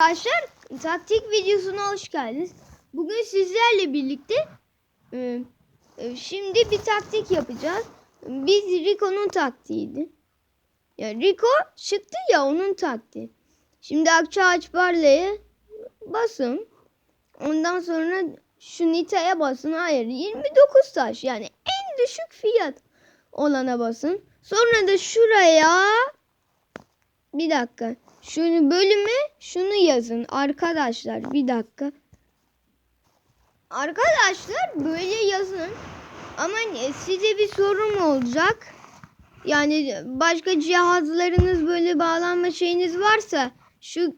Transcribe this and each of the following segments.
Arkadaşlar taktik videosuna hoş geldiniz. Bugün sizlerle birlikte e, e, şimdi bir taktik yapacağız. Biz Rico'nun taktiğiydi. Ya Rico çıktı ya onun taktiği. Şimdi Akça Ağaç Barley'e basın. Ondan sonra şu Nita'ya basın. Hayır 29 taş yani en düşük fiyat olana basın. Sonra da şuraya bir dakika. Şunu bölüme şunu yazın arkadaşlar. Bir dakika. Arkadaşlar böyle yazın. Ama size bir sorum olacak. Yani başka cihazlarınız böyle bağlanma şeyiniz varsa şu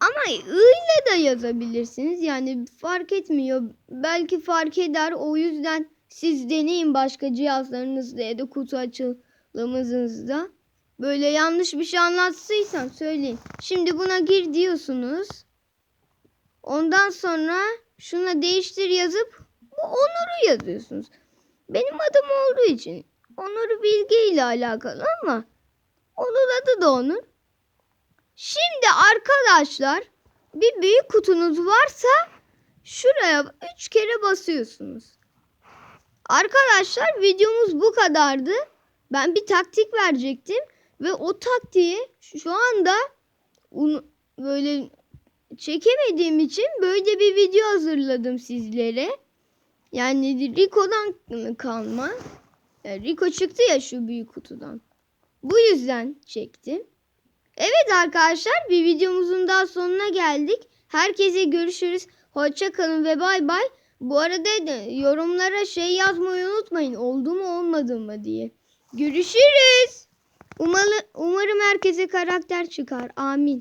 ama i ile de yazabilirsiniz. Yani fark etmiyor. Belki fark eder. O yüzden siz deneyin başka cihazlarınızda ya da kutu açılımınızda. Böyle yanlış bir şey anlattıysam söyleyin. Şimdi buna gir diyorsunuz. Ondan sonra şuna değiştir yazıp bu Onur'u yazıyorsunuz. Benim adım olduğu için Onur Bilge ile alakalı ama onun adı da Onur. Şimdi arkadaşlar bir büyük kutunuz varsa şuraya üç kere basıyorsunuz. Arkadaşlar videomuz bu kadardı. Ben bir taktik verecektim ve o taktiği şu anda böyle çekemediğim için böyle bir video hazırladım sizlere. Yani Rico'dan kalma. Yani Rico çıktı ya şu büyük kutudan. Bu yüzden çektim. Evet arkadaşlar bir videomuzun daha sonuna geldik. Herkese görüşürüz. Hoşça kalın ve bay bay. Bu arada da yorumlara şey yazmayı unutmayın. Oldu mu olmadı mı diye. Görüşürüz. Herkese karakter çıkar. Amin.